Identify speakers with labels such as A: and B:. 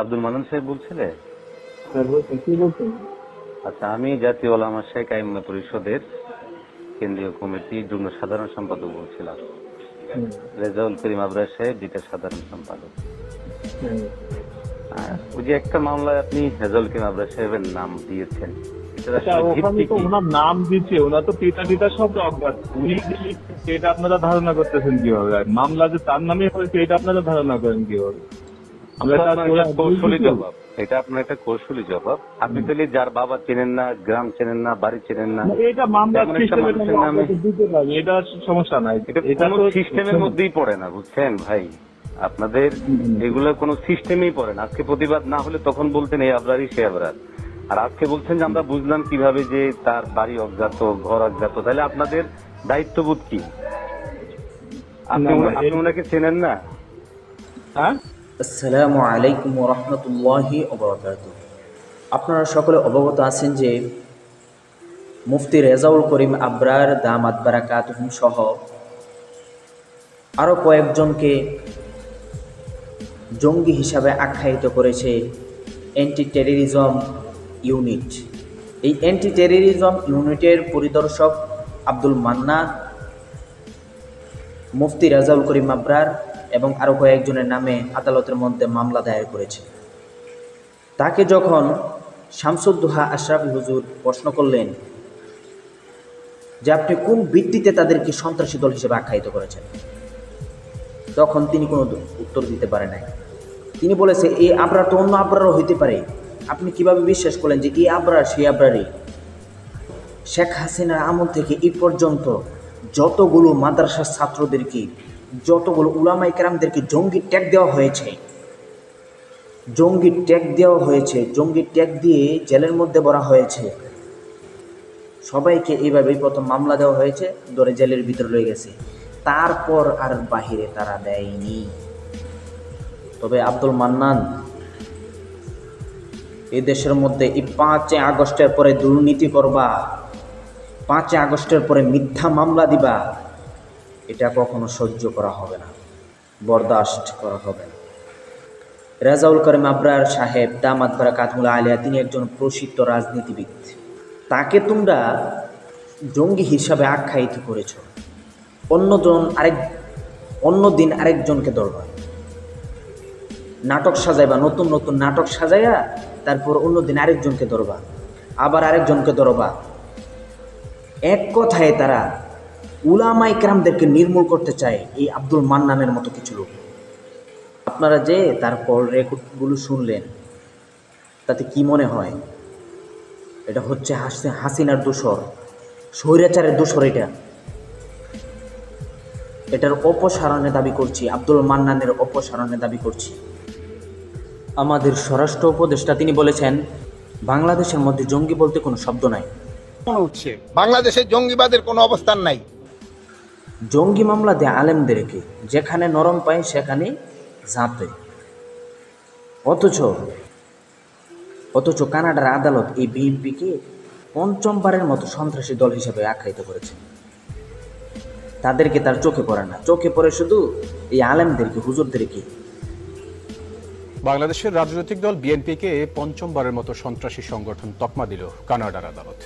A: আব্দুল মানান সাহেব বলছিলে?
B: হ্যাঁ
A: আচ্ছা আমি জাতীয় ওলামা শেখ আইম্মা পরিষদের কেন্দ্রীয় কমিটি যুগ্ম সাধারণ সম্পাদক বলছিলাম। রেজাউল করিম আবরার সাহেব দ্বিতীয় সাধারণ সম্পাদক। ওই যে একটা মামলায় আপনি রেজাউল করিম আবরার সাহেবের নাম দিয়েছেন।
B: আচ্ছা? ওনার নাম দিচ্ছে ওনার তো পিতা টিতা সব অজ্ঞাত উনি এটা আপনারা ধারণা করতেছেন কীভাবে? মামলা যে তার নামে হয়েছে এটা আপনারা ধারণা করেন কীভাবে? আমরা
A: কৌশলী জবাব। এটা আপনার একটা কৌশলী জবাব। আপনি যার বাবা চেনেন না গ্রাম চেনেন না বাড়ি চেনেন না
B: এটা মামলা এটা সমস্যা নাই।
A: এটা কোনো সিস্টেমের মধ্যেই পড়ে না বুঝছেন ভাই? আপনাদের। এগুলো কোনো সিস্টেমেই পড়ে না। আজকে প্রতিবাদ না হলে তখন বলতেন এই আবরারই সে আবরার। আর আজকে বলছেন যে আমরা বুঝলাম কীভাবে যে তার বাড়ি অজ্ঞাত ঘর অজ্ঞাত। তাহলে আপনাদের দায়িত্ববোধ কি? আপনি ওনাকে চেনেন না?
B: হ্যাঁ?
C: আসসালামু আলাইকুম রহমতুল্লাহি অবরকাত আপনারা সকলে অবগত আছেন যে মুফতি রেজাউল করিম আবরার দামাত বারাকাতুহুম সহ আরও কয়েকজনকে জঙ্গি হিসাবে আখ্যায়িত করেছে অ্যান্টি টেররিজম ইউনিট এই অ্যান্টি টেররিজম ইউনিটের পরিদর্শক আব্দুল মান্নান মুফতি রাজাউল করিম আবরার এবং আরও কয়েকজনের নামে আদালতের মধ্যে মামলা দায়ের করেছে। তাকে যখন শামসুদ্দোহা আশরাফি হুজুর প্রশ্ন করলেন, যে আপনি কোন ভিত্তিতে তাদেরকে সন্ত্রাসী দল হিসেবে আখ্যায়িত করেছেন? তখন তিনি কোনো উত্তর দিতে পারে নাই। তিনি বলেছে এই আবরার তো অন্য আবরারও হইতে পারে। আপনি কীভাবে বিশ্বাস করলেন যে এই আবরার সেই আবরারই? শেখ হাসিনার আমল থেকে এই পর্যন্ত যতগুলো মাদ্রাসার ছাত্রদেরকে, যতগুলো উলামাই কেরামদেরকে জঙ্গি ট্যাগ দেওয়া হয়েছে, জঙ্গি ট্যাগ দেওয়া হয়েছে, জঙ্গি ট্যাগ দিয়ে জেলের মধ্যে ভরা হয়েছে। সবাইকে এইভাবেই প্রথম মামলা দেওয়া হয়েছে, ধরে জেলের ভিতরে রয়ে গেছে। তারপর আর বাহিরে তারা দেয়নি। তবে আব্দুল মান্নান এই দেশের মধ্যে এই পাঁচই আগস্টের পরে দুর্নীতি করবা পাঁচই আগস্টের পরে মিথ্যা মামলা দিবা, এটা কখনো সহ্য করা হবে না, বরদাস্ত করা হবে না। রেজাউল করিম আবরার সাহেব, দামাত বারা কাতমুলা আলিয়া, তিনি একজন প্রসিদ্ধ রাজনীতিবিদ। তাকে তোমরা জঙ্গি হিসাবে আখ্যায়িত করেছ। অন্যজন আরেক অন্য দিন আরেকজনকে ধরবা। নাটক সাজাইবা, নতুন নতুন নাটক সাজাইয়া, তারপর অন্য দিন আরেকজনকে ধরবা। আবার আরেকজনকে ধরবা। এক কথায় তারা উলামাই ক্রামদেরকে নির্মূল করতে চায় এই আব্দুল মান্নানের মতো কিছু লোক। আপনারা যে তার রেকর্ডগুলো শুনলেন, তাতে কি মনে হয়? এটা হচ্ছে হাসি- হাসিনার দোষর স্বৈরাচারের দোষর এটা। এটার অপসারণে দাবি করছি, আব্দুল মান্নানের অপসারণে দাবি করছি। আমাদের স্বরাষ্ট্র উপদেষ্টা তিনি বলেছেন, বাংলাদেশের মধ্যে জঙ্গি বলতে কোনো শব্দ নাই।
D: উঠছে বাংলাদেশে জঙ্গিবাদের কোনো অবস্থান নাই।
C: জঙ্গি মামলা দেয় আলেমদেরকে যেখানে নরম পায় সেখানে ঝাঁপে। অথচ অথচ কানাডার আদালত এই বিএনপিকে পঞ্চমবারের মতো সন্ত্রাসী দল হিসেবে আখ্যায়িত করেছে। তাদেরকে তার চোখে পড়ে না। চোখে পড়ে শুধু এই আলেমদেরকে হুজুরদেরকে।
E: বাংলাদেশের রাজনৈতিক দল বিএনপিকে পঞ্চমবারের মতো সন্ত্রাসী সংগঠন তকমা দিল কানাডার আদালত।